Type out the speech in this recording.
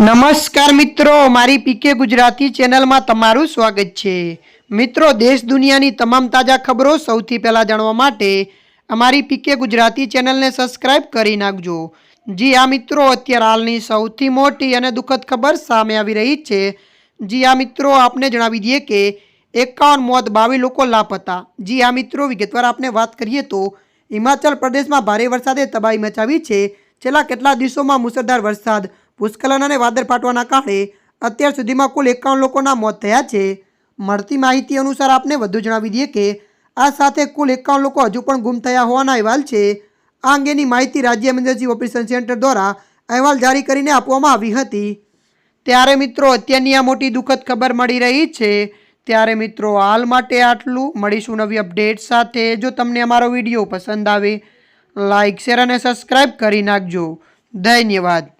નમસ્કાર મિત્રો, મારી પીકે ગુજરાતી ચેનલમાં તમારું સ્વાગત છે. મિત્રો, દેશ દુનિયાની તમામ તાજા ખબરો સૌથી પહેલાં જાણવા માટે અમારી પીકે ગુજરાતી ચેનલને સબસ્ક્રાઇબ કરી નાખજો. જી આ મિત્રો, અત્યારે હાલની સૌથી મોટી અને દુઃખદ ખબર સામે આવી રહી છે. જી આ મિત્રો, આપને જણાવી દઈએ કે એકાવન મોત બાવીસ લોકો લાપતા. જી આ મિત્રો, વિગતવાર આપણે વાત કરીએ તો હિમાચલ પ્રદેશમાં ભારે વરસાદે તબાહી મચાવી છે. છેલ્લા કેટલા દિવસોમાં મુસળધાર વરસાદ ભૂસ્ખલન અને વાદળ ફાટવાના કારણે અત્યાર સુધીમાં કુલ એકાવન લોકોના મોત થયા છે. મળતી માહિતી અનુસાર આપને વધુ જણાવી દઈએ કે આ સાથે કુલ એકાવન લોકો હજુ પણ ગુમ થયા હોવાના અહેવાલ છે. આ અંગેની માહિતી રાજ્ય એમરજન્સી ઓપરેશન સેન્ટર દ્વારા અહેવાલ જારી કરીને આપવામાં આવી હતી. ત્યારે મિત્રો અત્યારની આ મોટી દુઃખદ ખબર મળી રહી છે. ત્યારે મિત્રો હાલ માટે આટલું. મળીશું નવી અપડેટ સાથે. જો તમને અમારો વીડિયો પસંદ આવે લાઇક શેર અને સબસ્ક્રાઈબ કરી નાખજો. ધન્યવાદ.